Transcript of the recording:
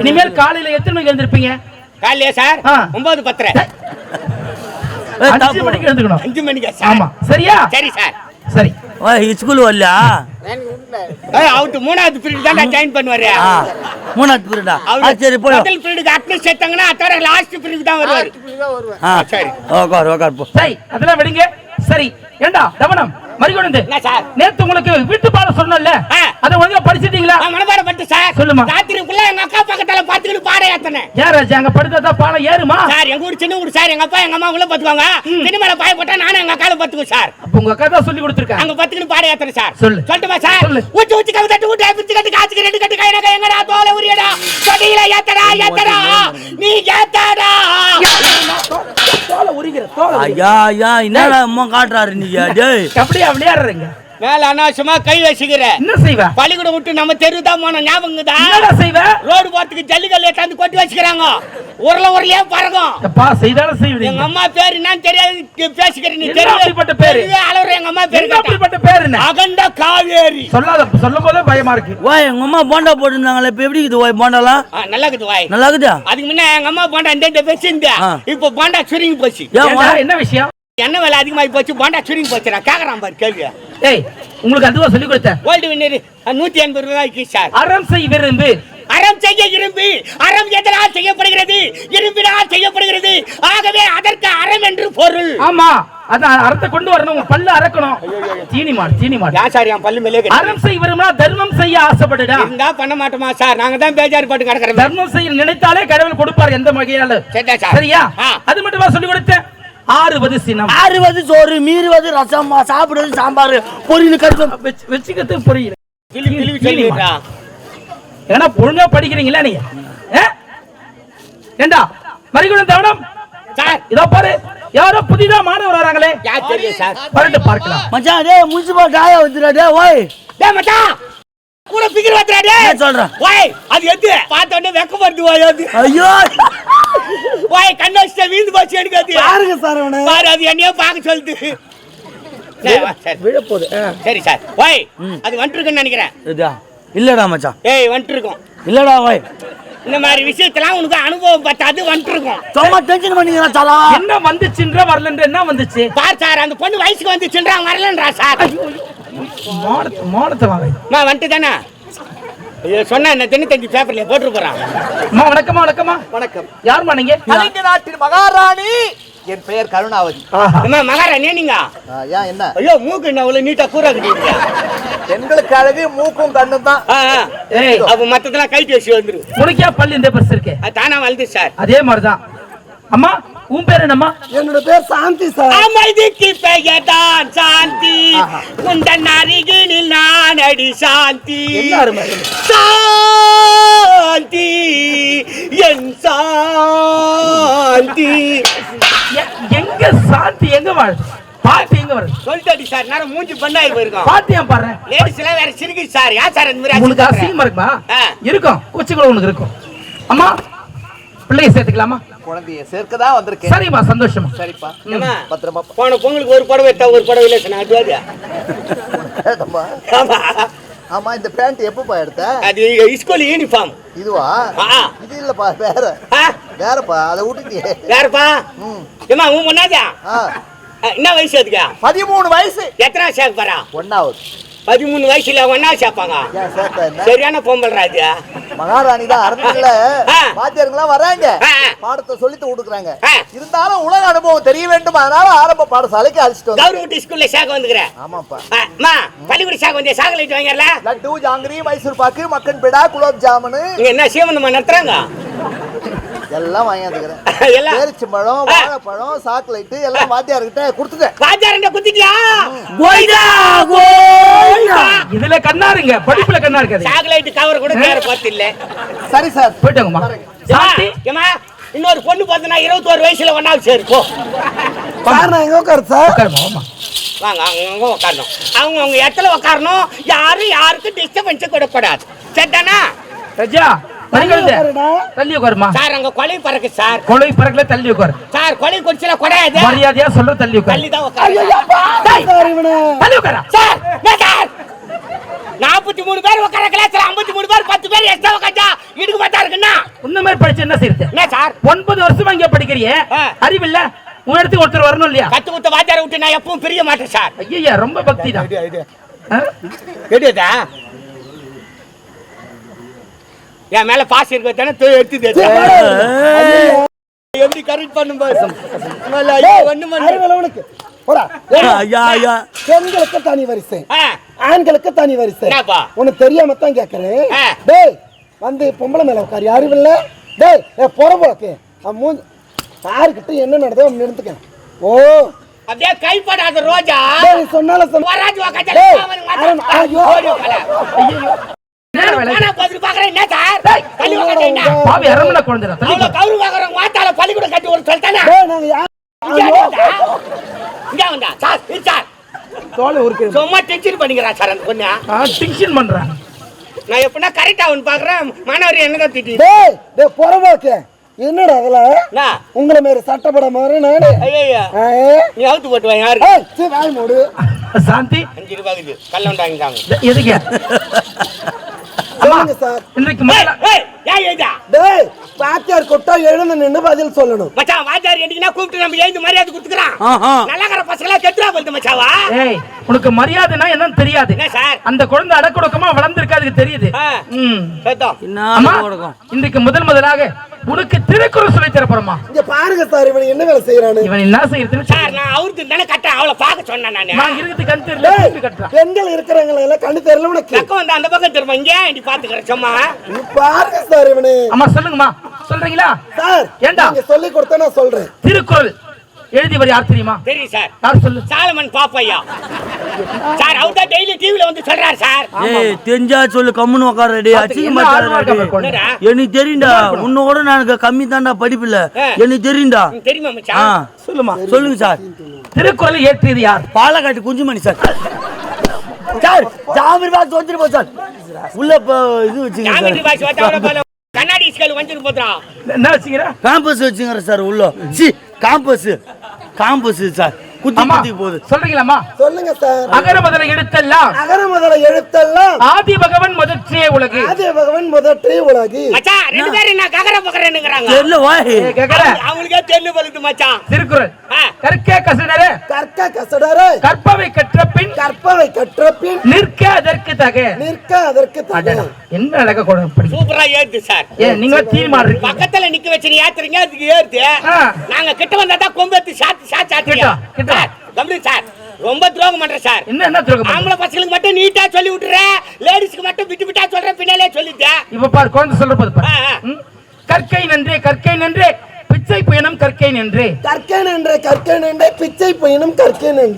இனிமேல் காலையில எத்தனை மணிக்கு எழுந்திருப்பீங்க? காலையிலே சார். ஒன்பது பத்தரை. அஞ்சு. மணிக்கு எழுந்துக்கணும் அஞ்சு மணிக்கா ஆமா. சரியா? சரி சார். சரி. ஸ்கூல் ஏய், அவருக்கு மூணாவது பீரியட் தான் ஜாயின் பண்ணுவாரு. மூணாவது பீரியடா ஆ? அவரு சரி போய் முதல் பீரியடுக்கு அட்மிட் சேர்த்தாங்கன்னா அத்தோட லாஸ்ட் பீரியட் தான் வருவாரு. சரி. உட்கார் உட்கார் போ. சரி அதெல்லாம் விடுங்க. சரி ஏண்டா தவனம்? சார்? நேத்து உங்களுக்கு வீட்டு பாடம் சொன்னல. அத ஒழுங்கா படிச்சிட்டீங்களா? மனப்பாடம் பண்ணிட்டு சார். சொல்லுமா. ராத்திரி எங்க அக்கா பக்கத்துல பாத்துக்கிட்டு பாடம் ஏத்தனேன். ஏன் ராஜா? அங்க படுத்தா பாடம் ஏறுமா? சார் எங்க ஊர் சின்ன ஊர் சார். எங்க அப்பா எங்க அம்மா உள்ள பாத்துக்குவாங்க சினிமால பாய போட்டா நானும் எங்க அக்கால பாத்துக்குவோம் சார். அப்ப உங்க அக்கா தான் சொல்லி கொடுத்துருக்காங்க அங்க பாத்துக்கிட்டு பாடம் ஏத்தனேன் சார். சொல்லு. சொல்லட்டுமா சார். ஊச்சு ஊச்சு கவு தட்டு ஊட்டு பிச்சு கட்டு காச்சுக்கு ரெண்டு கட்டு கையில எங்கடா தோலை உரியடா கொடியில ஏத்தடா ஏத்தடா. நீ ஏத்தடா. தோலை உரிக்கிற தோலை உரிக்கிற. ஐயா ஐயா என்னடா அம்மா காட்டுறாரு நீங்க டேய். அப்படியே விளையாடுறீங்க மேல அனாவசியமா கை வச்சுக்கிற. என்ன செய்வ? பள்ளிக்கூடம் விட்டு நம்ம தெரு தான் போனோம். ஞாபகம் என்னடா செய்வ? ரோடு போறதுக்கு ஜல்லிக்கல்ல ஏத்தாந்து கொட்டி வச்சுக்கிறாங்க. உருள உருளையே பறக்கும் செய்தாலும் எங்க செய்வீங்க. அம்மா பேர் என்னன்னு தெரியாது பேசிக்கிறேன் நீ தெரியல அப்படிப்பட்ட பேரு? அளவுற எங்க அம்மா பேரு. அப்படிப்பட்ட பேர் என்ன? அகண்ட காவேரி. சொல்லாத சொல்லும் போதே பயமா இருக்கு. ஓய் எங்க அம்மா போண்டா போட்டுருந்தாங்களே இப்ப எப்படி இருக்குது ஓய் போண்டாலாம்? நல்லா இருக்குது வாய். நல்லா இருக்குதா? அதுக்கு முன்ன எங்க அம்மா பாண்டா இந்த வச்சிருந்தா ஆ. இப்போ பாண்டா சுருங்கி போச்சு. என்ன விஷயம்? என்ன விலை அதிகமாகி போச்சு பாண்டா சுருங்கி போச்சு. நான் கேக்குறான் பாரு கேள்வி ஏய் உங்களுக்கு அதுவா சொல்லி கொடுத்தேன். கோல்டு வின்னர் நூத்தி எண்பது ரூபாய்க்கு சார். அறம் செய் விரும்பு. அறம் செய்ய இரும்பு அறம் எதனால் செய்யப்படுகிறது? இரும்பினால் செய்யப்படுகிறது. ஆகவே அதற்கு அறம் என்று பொருள். ஆமா அதான் அறத்தை கொண்டு வரணும். பல்லு அறக்கணும். தீனி மாடு தீனி மாடு. சார் என் பல்லு மேலே. அறம் செய் விரும்பினா தர்மம் செய்ய ஆசைப்படுடா இருந்தா பண்ண மாட்டோமா சார்? நாங்க தான் பேஜாரு போட்டு கிடக்குறோம். தர்மம் செய்ய நினைத்தாலே கடவுள் கொடுப்பார் எந்த வகையால. சரியா. அது மட்டுமா சொல்லி கொடுத்தேன். ஆறுவது சினம். ஆறுவது சோறு மீறுவது ரசம் சாப்பிடுவது சாம்பார் பொரியல் கருத்து வச்சு- வச்சுக்கிறது புரியல கிளி கிளி தீனி மாடு. சொல்லிடுறா ஏன்னா ஒழுங்கா படிக்கிறீங்களா நீங்க? ஏண்டா மறிகுணம் தவணம் சார் இதோ பாரு யாரோ புதிதா மாணவர் வராங்களே. யார் தெரியும் சார்? வரட்டு பார்க்கலாம். மச்சான் டேய் முனிசிபல் காய வந்துடா டேய் ஓய். டேய் மச்சான்! கூட பிகிர் என்ன டேய். சொல்றேன் ஓய் அது எது? பார்த்த உடனே வெக்கப்படுது ஓய் அது. ஐயோ! ஓய் கண்ணு வச்சுட்டு வீந்து போச்சு எனக்கு அது. பாருங்க சார் அவனை. பாரு அது என்னையோ பார்க்க சொல்லுது. சரி, வா, சரி. விழப்போது சரி சார். ஓய் அது வந்துட்டு இருக்குன்னு நினைக்கிறேன். இதா? இல்லடா மச்சான். ஏய் வந்துட்டு இருக்கும் இல்லடா ஓய் இந்த மாதிரி விஷயத்தெல்லாம் உனக்கு அனுபவம் பத்தாது வந்துட்டு இருக்கும் சும்மா டென்ஷன் பண்ணிக்கிறா சாலா? என்ன வந்துச்சுன்ற வரலன்ற என்ன வந்துச்சு? பார் சார் அந்த பொண்ணு வயசுக்கு வந்து சில்லறா வரலன்றா சார். மானத்தை மானத்தை வாங்க. நான் வந்துட்டு தானே ஐயோ சொன்னா என்ன தொண்ணூத்தஞ்சு பேப்பர்ல போட்டு போறான். அம்மா வணக்கம்மா வணக்கம்மா. வணக்கம். யாரும்மா நீங்க? நாட்டின் மகாராணி! என் பெயர் கருணாவதி. மகாராணியா நீங்க? ஏன் என்ன? ஐயோ மூக்கு என்ன அவ்வளவு நீட்டா கூறா கட்டிருக்கா பெண்களுக்கு அழகு மூக்கும் கண்ணும் தான். ஏய் அப்ப மத்ததெல்லாம் கைட்டு வச்சு வந்துரு. உனக்கே பல்லு இந்த பெருசு இருக்கு. தானா வளர்ந்து சார். அதே மாதிரிதான். அம்மா உன் பேர் என்னம்மா? என்னோட பேர் சாந்தி சார். அமைதிக்கு பெயர்தான் சாந்தி. உந்தன் அருகினில் நான் அடி சாந்தி. சாந்தி என் சாந்தி. எங்க சாந்தி எங்க வாழுது பாட்டு எங்க வருது சொல்லிட்டு சார். நேரம் மூஞ்சி பண்ணாய் போயிருக்கோம் பாட்டு ஏன் பாடுற? லேடிஸ் எல்லாம் வேற சிரிக்கு சார். யா சார் அந்த மாதிரி உங்களுக்கு? அசிங்கமா இருக்குமா. இருக்கும். கொச்சுக்குள்ள உனக்கு இருக்கும். அம்மா பிள்ளைய சேர்த்துக்கலாமா? குழந்தைய சேர்க்க தான் வந்திருக்கேன். சரிம்மா சந்தோஷமா சரிப்பா. ஏம்மா, பத்திரமா போன பொங்கலுக்கு ஒரு புடவை எடுத்தா ஒரு புடவை இல்லை சொன்னா அது அது. ஏதம்மா. ஆமா. ஆமா இந்த பேண்ட் எப்பப்பா எடுத்த? அது ஸ்கூல் யூனிஃபார்ம் இதுவா. இது இல்லப்பா வேற. வேறப்பா அதை விட்டுட்டியே. யாருப்பா? ம். ஏமா உன் முன்னாடியா என்ன வயசு அதுக்கா? பதிமூணு வயசு. எத்தனை சேர்க்க போறா? ஒன்னாவது. பதிமூணு வயசுல ஒன்னா சேர்ப்பாங்க. சரியான பொம்பல் ராஜா மகாராணி தான் அரண்மனையில. வாத்தியாருங்களாம் வராங்க. பாடத்தை சொல்லிட்டு கொடுக்குறாங்க. இருந்தாலும் உலக அனுபவம் தெரிய வேண்டும். அதனால ஆரம்ப பாடசாலைக்கு அழைச்சிட்டு வந்தேன் கவர்மெண்ட் ஸ்கூல்ல சேர்க்க வந்துக்கிறேன் ஆமாப்பா. அம்மா பள்ளிக்கூட சேர்க்க வந்தியா? சாக்லேட் வாங்கல லட்டு ஜாங்கிரி மைசூர் பாக்கு மக்கன் பிடா குலோப் ஜாமுனு. என்ன சீமந்தமா நடத்துறாங்க? எல்லாம் வாங்கி வந்துக்கிறேன் எல்லாம். பேரிச்சம்பழம் ஆ. வாழைப்பழம் சாக்லேட்டு எல்லாம் வாத்தியார்கிட்ட கொடுத்துட்டேன். வாஜாரண்ட குத்திட்டியா? கோயிடா கோயிடா இதுல கண்ணாருங்க படிப்புல கண்ணா இருக்காது சாக்லேட் கவர் கூட நேர பார்த்து இல்ல சரி சார். போயிட்டாங்கம்மா ஏமா இன்னொரு பொண்ணு பார்த்தனா இருபத்தோரு வயசுல ஒன்னாவது சேருப்போ சார் நான் எங்க உட்காரு சார்? உட்காருமா, வாம்மா. வாங்க அவங்க உட்காரணும். அவங்க அவங்க இடத்துல உட்காரணும். யாரும் யாருக்கும் டிஸ்டர்பன்ஸ் கொடுக்கூடாது சரிதானா? ரஜா தள்ளி உட்காருமா? சார் அங்க கொலை பறக்கு சார். கொலை பறக்கல தள்ளி உட்காரு. சார் கொலை குடிச்சல கொடையாது மரியாதையா சொல்ற தள்ளி உட்காரு. தள்ளி தான் உட்காரு டேய், தள்ளி உட்காரா. சார் நாற்பத்தி மூணு பேர் உட்கார கிளாஸ்ல ஐம்பத்தி மூணு பேர் பத்து பேர் எக்ஸ்ட்ரா உட்காந்தா இடுக்கு பார்த்தா இருக்குன்னா? இந்த மாதிரி படிச்சு என்ன செய்யறது என்ன சார்? ஒன்பது வருஷமா இங்க படிக்கிறியே. அறிவில்ல? உன் இடத்துக்கு ஒருத்தர் வரணும் இல்லையா? கத்து கொடுத்த வாத்தியாரை விட்டு நான் எப்பவும் பிரிய மாட்டேன் சார். ஐயா ரொம்ப பக்தி தான் என் மேல பாஸ் இருக்க தானே எடுத்து. எப்படி கரெக்ட் பண்ணும் பாரு. ஒண்ணு பண்ணு அறிவளவனுக்கு போடா. ஐயா ஐயா. பெண்களுக்கு தனி வரிசை. ஆண்களுக்கு தனி வரிசை? உனக்கு தெரியாம தான் கேக்குறேன். டேய் வந்து பொம்பளை மேல உட்காரு. அறிவில்ல? டேய் ஏ புறம்போக்கு யாருக்கிட்ட என்ன நடந்தோ நிறுத்துக்க. ஓ. அப்படியே கைப்படாத ரோஜா. டேய், பாவி அரமனை அவ்வளவு கௌரவம் வாங்குறவங்க வாத்தால பள்ளிக்கூடம் கட்டி ஒரு சொல்லிட்டானே. யார்? இங்க. வந்தா? Sir, sir. தோலை உருக்கு சும்மா டென்ஷன் பண்ணிக்கிறான் சார் அந்த பொண்ணு. டிங்ஷன் பண்றேன். நான் எப்படின்னா கரெக்டா அவன் பாக்குறேன் மாணவர் என்னதான் திட்டி டேய் டேய் புறம்போக்கு என்னடா அதுல என்ன? உங்களை மாரி சட்டப்பட மாதிரி நானு நீ அவுத்து போட்டு வா யாருக்கு ஏய், சீ, வாய் மூடு. சாந்தி? அஞ்சு ரூபாய்க்கு வாங்கிட்டாங்க. எ- எதுக்கு? சொல்லுங்க சார். இன்றைக்கு டேய் வாத்தியார் கொட்டா எழுந்து நின்று பதில் சொல்லணும். மச்சான் வாத்தியார் என்னைக்குன்னா கூப்பிட்டு நம்ம எழுந்து மரியாதை கொடுத்துக்கிறான். ஆஹா. நல்லாக்கிற பசங்களா கெட்டுறா போகுது மச்சாவா ஏய் உனக்கு மரியாதைனா என்னன்னு தெரியாது. என்ன சார்? அந்த குழந்தை அடக்குடக்கமா வளர்ந்திருக்கு அதுக்கு தெரியுது இன்றைக்கு முதல் முதலாக உனக்கு திருக்குறள் சொல்லி தர போறோமா இங்க பாருங்க சார் இவன் என்ன வேலை செய்யறானு இவன் என்ன செய்யறதுன்னு சார் நான் அவருக்கு தானே கட்டேன் அவளை பார்க்க சொன்னேன் நானு. நான் இருக்கிறது கண் தெரியல கட்டுறான். பெண்கள் இருக்கிறவங்க எல்லாம் கண்ணு தெரியல உனக்கு. பக்கம் வந்து அந்த பக்கம் திரும்ப இங்கே நீ பாத்துக்கிறேன் சும்மா? நீ பாருங்க சார் இவனு. அம்மா சொல்லுங்கம்மா. சொல்றீங்களா? சார் ஏண்டா? நீங்க சொல்லி கொடுத்தா நான் சொல்றேன். திருக்குறள். எழுதியவர் யார் தெரியுமா? தெரியும் சார். யார் சொல்லு? சாலமன் பாப்பையா? சார் அவர் தான் டெய்லி டிவில வந்து சொல்றாரு சார். ஏய் தெரிஞ்சா சொல்லு கம்முன்னு உட்காரடி அச்சிங்க என்ன ஆர்வமா இருக்க பாரு குழந்தை. என்னடா? எனக்கு தெரியும்டா உன்னோட எனக்கு கம்மி தான்டா. எனக்கு தெரியும்டா. தெரியுமா மச்சான்? சொல்லுமா. சொல்லுங்க சார். திருக்குறளை ஏற்றியது யார்? பாலக்காட்டு குஞ்சுமணி சார். சார் ஜாமீன் பாக்ஸ் வந்துட்டு போ சார். உள்ள இது வச்சுங்க ஜாமிட்ரி சார் பாக்ஸ் வச்சா போல. கண்ணாடி ஸ்கேல் வந்துட்டு போதுறான் என்ன வச்சுக்கிற காம்பஸ் வச்சுங்க சார் உள்ள. சி காம்பஸ் காம்பஸ் சார். குத்தி குத்தி போகுது. சொல்றீங்களாம்மா? சொல்லுங்க சார். அகர முதல எழுத்தெல்லாம் அகர முதல எழுத்தெல்லாம் ஆதி பகவன் முதற்றே உலகு. ஆதி பகவன் முதற்றே உலகு. மச்சான் ரெண்டு பேரும் என்ன ககர பகரனுங்கிறாங்க தெரியல வாய். கேக்குற? அவங்களுக்கே தெரியல பழுது மச்சான் திருக்குறள். கற்க கசடர. கற்க கசடரே. கற்பவை கற்ற பின் கற்பவை கற்ற பின் நிற்க அதற்கு தக. நிற்க அதற்கு தக. என்ன அழகா கூட சூப்பரா ஏத்து சார். நீங்க தீர்மானம் இருக்கீங்க. பக்கத்துல நிக்க வச்சு நீ ஏத்துறீங்க அதுக்கு ஏறுது. ஆ. நாங்க கிட்ட வந்தா தான் கொம்பெத்து சாத்து சாத்து கிட்ட. சார் கம்பளி சார் ரொம்ப துரோகம் பண்ற சார். என்ன என்ன துரோகம்? ஆம்பளை பசங்களுக்கு மட்டும் நீட்டா சொல்லி விட்டுற லேடிஸ்க்கு மட்டும் விட்டு விட்டா சொல்றேன் பின்னாலே சொல்லிட்டேன் இப்ப பாரு குழந்தை சொல்ற போது? கற்கை நன்றே கற்கை நன்றே. பிச்சை பயணம் கற்கை நன்றே. கற்கேன் என்ற கற்கேன் என்ற பிச்சை பயனும் கற்கேன் என்று